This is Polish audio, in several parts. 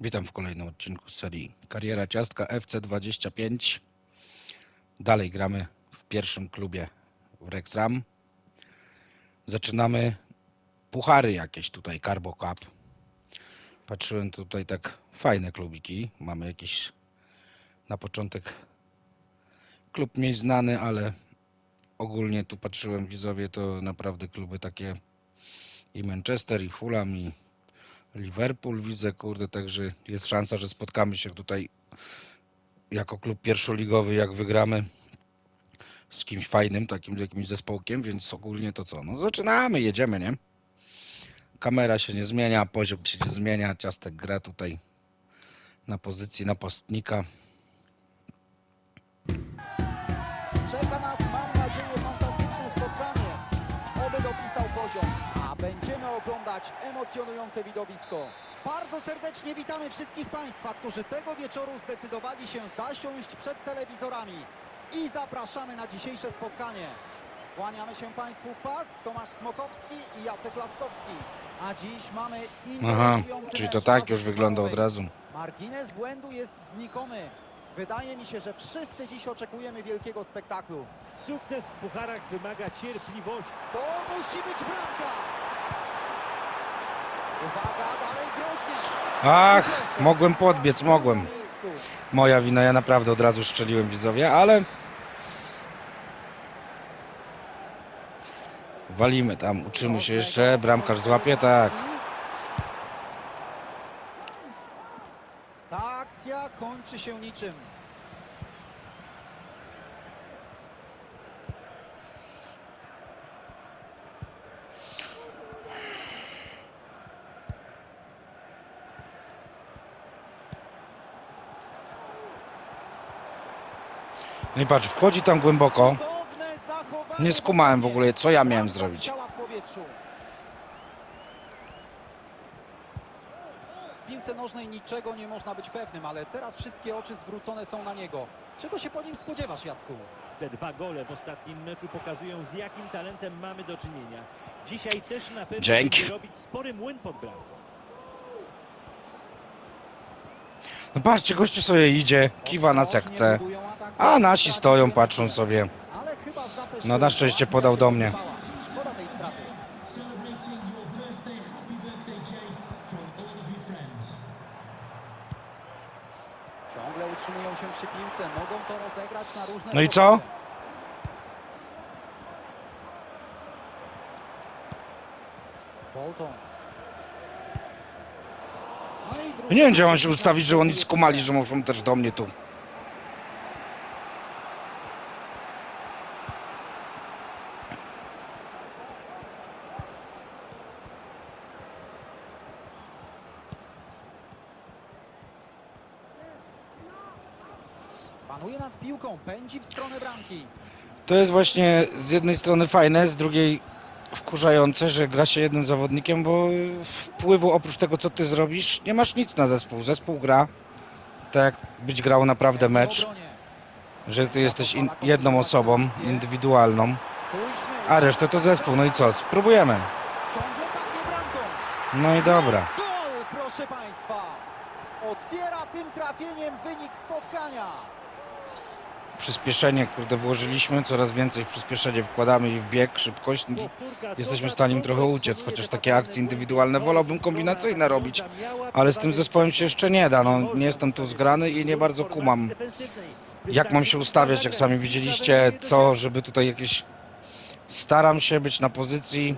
Witam w kolejnym odcinku z serii Kariera Ciastka FC25. Dalej gramy w pierwszym klubie w Rexram. Zaczynamy puchary jakieś tutaj, Carbo Cup. Patrzyłem tutaj tak fajne klubiki. Mamy jakiś na początek klub mniej znany, ale ogólnie tu patrzyłem widzowie to naprawdę kluby takie i Manchester i Fulham i Liverpool widzę, kurde, także jest szansa, że spotkamy się tutaj jako klub pierwszoligowy, jak wygramy z kimś fajnym, takim z jakimś zespołkiem, więc ogólnie to co? No zaczynamy, jedziemy, nie? Kamera się nie zmienia, poziom się nie zmienia, ciastek gra tutaj na pozycji napastnika. Czeka nas, oglądać emocjonujące widowisko. Bardzo serdecznie witamy wszystkich Państwa, którzy tego wieczoru zdecydowali się zasiąść przed telewizorami. I zapraszamy na dzisiejsze spotkanie. Kłaniamy się Państwu w pas, Tomasz Smokowski i Jacek Laskowski. A dziś mamy Aha, czyli to tak już wygląda od razu. Margines błędu jest znikomy. Wydaje mi się, że wszyscy dziś oczekujemy wielkiego spektaklu. Sukces w pucharach wymaga cierpliwości. To musi być bramka! Ach, mogłem podbiec, mogłem. Moja wina, ja naprawdę od razu strzeliłem widzowie, ale walimy tam, uczymy się jeszcze, bramkarz złapie, tak. Ta akcja kończy się niczym. No i patrz, wchodzi tam głęboko. Nie skumałem w ogóle, co ja miałem zrobić. w piłce nożnej niczego nie można być pewnym, ale teraz wszystkie oczy zwrócone są na niego. Czego się po nim spodziewasz, Jacku? Te dwa gole w ostatnim meczu pokazują z jakim talentem mamy do czynienia. Dzisiaj też na pewno Dzięki. będzie robić spory młyn pod bramką. No patrzcie, gościu sobie idzie, kiwa nas jak chce. A nasi stoją, patrzą sobie. No na szczęście podał do mnie. Szkoda tej straty. Nie wiem, gdzie mam się ustawić, że oni skumali, że muszą też do mnie tu. Panuje nad piłką, pędzi w stronę bramki. To jest właśnie z jednej strony fajne, z drugiej wkurzające, że gra się jednym zawodnikiem, bo wpływu oprócz tego, co ty zrobisz, nie masz nic na zespół. Zespół gra tak, jak być grał naprawdę mecz, że ty jesteś in, jedną osobą, indywidualną, a resztę to zespół. No i co? Spróbujemy. No i dobra. Otwiera tym trafieniem wynik spotkania. Przyspieszenie, kurde, włożyliśmy, coraz więcej przyspieszenie wkładamy i w bieg, szybkość. Powtórka Jesteśmy w stanie im trochę uciec, chociaż takie akcje indywidualne wolałbym kombinacyjne robić, ale z tym zespołem się jeszcze nie da. No, nie jestem tu zgrany i nie bardzo kumam, jak mam się ustawiać, jak sami widzieliście, co, żeby tutaj jakieś... Staram się być na pozycji...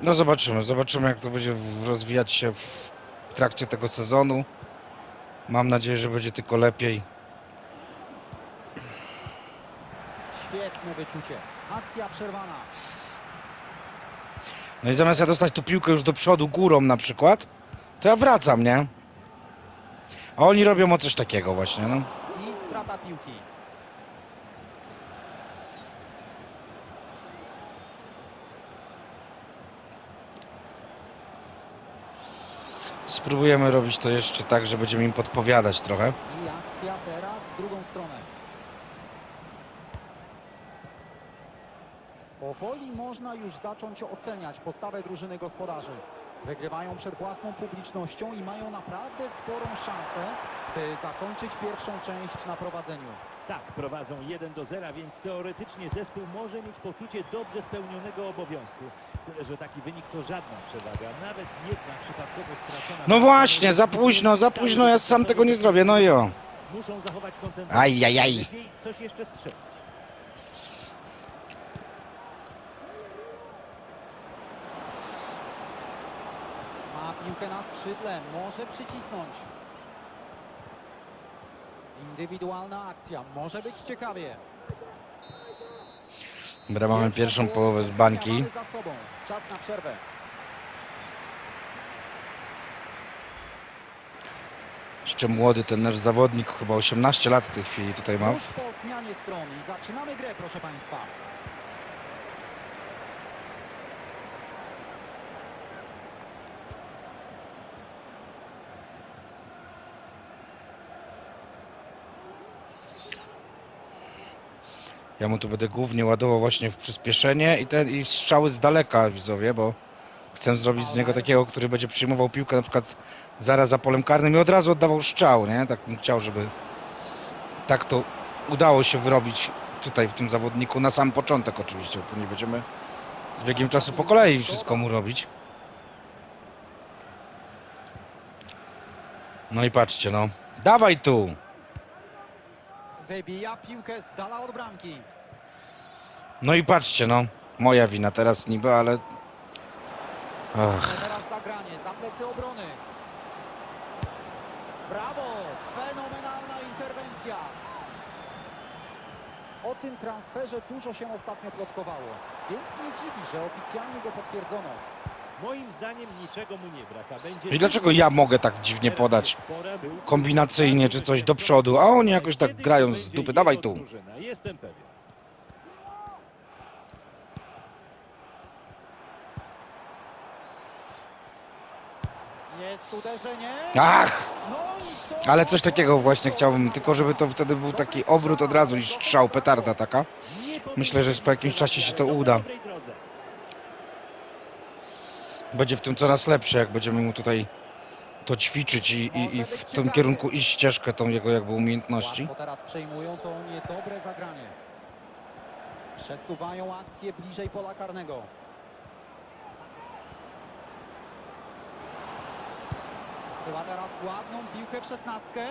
No zobaczymy, zobaczymy jak to będzie rozwijać się w trakcie tego sezonu. Mam nadzieję, że będzie tylko lepiej. Świetne wyczucie. Akcja przerwana. No i zamiast ja dostać tu piłkę już do przodu górą na przykład, to ja wracam, nie? A oni robią o coś takiego właśnie, no. I strata piłki. Spróbujemy robić to jeszcze tak, że będziemy im podpowiadać trochę. I akcja teraz w drugą stronę. Powoli można już zacząć oceniać postawę drużyny gospodarzy. Wygrywają przed własną publicznością i mają naprawdę sporą szansę, by zakończyć pierwszą część na prowadzeniu. Tak, prowadzą 1 do 0, więc teoretycznie zespół może mieć poczucie dobrze spełnionego obowiązku. Tyle, że taki wynik to żadna przewaga, nawet jedna przypadkowo stracona. No właśnie, za późno, za późno, ja sam tego nie zrobię, no i o. Muszą zachować koncentrację. Ajajaj. Coś jeszcze strzelić. Ma piłkę na skrzydle, może przycisnąć. Indywidualna akcja, może być ciekawie. Dobra, mamy pierwszą połowę z bańki. Mamy za sobą. Czas na przerwę. Jeszcze młody ten nasz zawodnik, chyba 18 lat w tej chwili tutaj ma. Już po zmianie stron i zaczynamy grę, proszę Państwa. Ja mu tu będę głównie ładował właśnie w przyspieszenie i ten i strzały z daleka widzowie, bo chcę zrobić z niego takiego, który będzie przyjmował piłkę na przykład zaraz za polem karnym i od razu oddawał strzał, nie? Tak bym chciał, żeby tak to udało się wyrobić tutaj w tym zawodniku na sam początek oczywiście, bo później będziemy z biegiem czasu po kolei wszystko mu robić. No i patrzcie, no. Dawaj tu! Wybija piłkę z dala od bramki. No i patrzcie, no. Moja wina teraz niby, ale... Ach. Teraz zagranie, za plecy obrony. Brawo! Fenomenalna interwencja. O tym transferze dużo się ostatnio plotkowało, więc nie dziwi, że oficjalnie go potwierdzono. Moim zdaniem niczego mu nie brak, a będzie... I dlaczego ja mogę tak dziwnie podać? kombinacyjnie czy coś do przodu, a oni jakoś tak grają z dupy. Dawaj tu. Jestem pewien. Jest uderzenie. Ach! No Ale coś takiego właśnie chciałbym, tylko żeby to wtedy był taki obrót od razu i strzał, petarda taka. Myślę, że po jakimś czasie się to uda. Będzie w tym coraz lepszy, jak będziemy mu tutaj to ćwiczyć i, i, i w tym kierunku iść ścieżkę tą jego jakby umiejętności. Łatwo teraz przejmują to niedobre zagranie. Przesuwają akcję bliżej pola karnego. Wysyła teraz ładną piłkę w szesnastkę.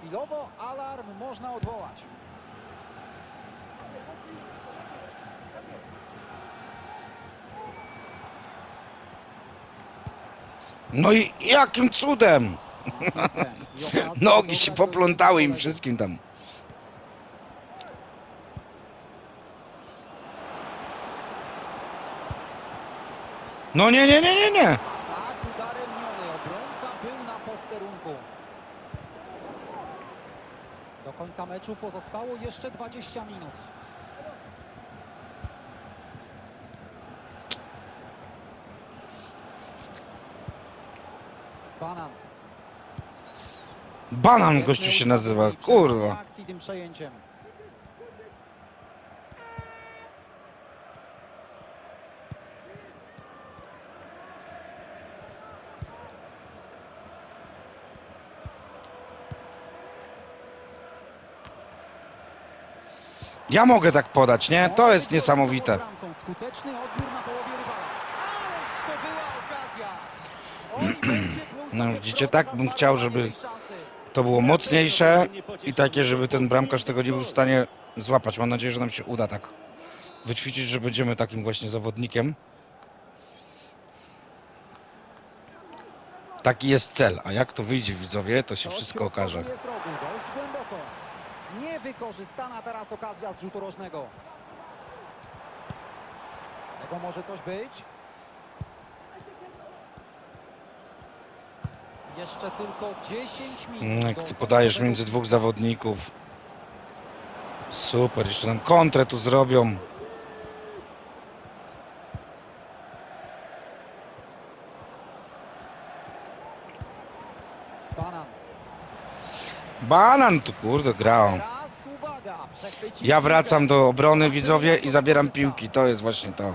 Chwilowo alarm można odwołać. No i jakim cudem! Nogi się poplątały im wszystkim tam. No nie, nie, nie, nie, nie! Tak. Obrońca był na posterunku. Do końca meczu pozostało jeszcze 20 minut. Banan. Banan gościu się nazywa, kurwa. Akcji tym przejęciem. Ja mogę tak podać, nie? To jest niesamowite. Skuteczny odbiór na połowie rywala. Ależ to była okazja. Będzie No widzicie, tak bym chciał, żeby to było mocniejsze i takie, żeby ten bramkarz tego nie był w stanie złapać. Mam nadzieję, że nam się uda tak wyćwiczyć, że będziemy takim właśnie zawodnikiem. Taki jest cel, a jak to wyjdzie widzowie, to się wszystko okaże. Niewykorzystana teraz okazja z rzutu rożnego. Z tego może coś być. Jeszcze tylko 10 minut. Mm, Jak ty podajesz między dwóch zawodników. Super, jeszcze nam kontrę tu zrobią. Banan. Banan tu kurde grał. Ja wracam do obrony widzowie i zabieram piłki. To jest właśnie to.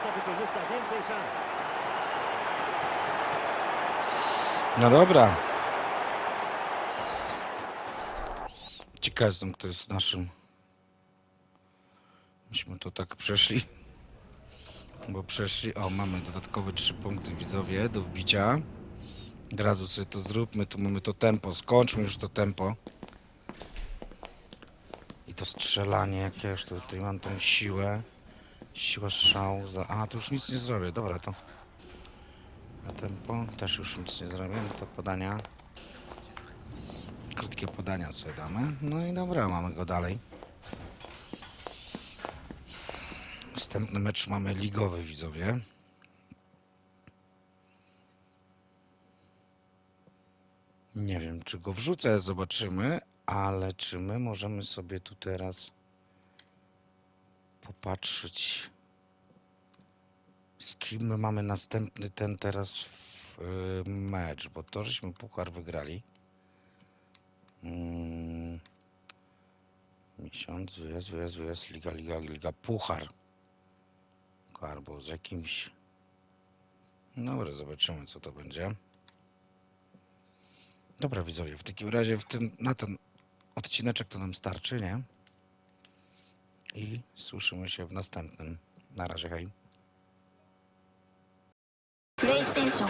kto wykorzysta więcej szans. No dobra. Ciekaw jestem, kto jest naszym. Myśmy to tak przeszli. Bo przeszli. O, mamy dodatkowe trzy punkty widzowie do wbicia. Od razu sobie to zróbmy. Tu mamy to tempo. Skończmy już to tempo. I to strzelanie jakieś. to Tutaj mam tą siłę. Siła strzału. Za... A, tu już nic nie zrobię. Dobra, to. Na tempo też już nic nie zrobię, no to podania. Krótkie podania sobie damy. No i dobra, mamy go dalej. Następny mecz mamy ligowy, widzowie. Nie wiem, czy go wrzucę, zobaczymy, ale czy my możemy sobie tu teraz popatrzeć z kim my mamy następny ten teraz y, mecz, bo to żeśmy puchar wygrali. Mm. Miesiąc, wyjazd, wyjazd, wyjazd, liga, liga, liga, puchar albo z jakimś. Dobra, zobaczymy co to będzie. Dobra widzowie, w takim razie w tym, na ten odcineczek to nam starczy, nie? I słyszymy się w następnym. Na razie, hej. PlayStation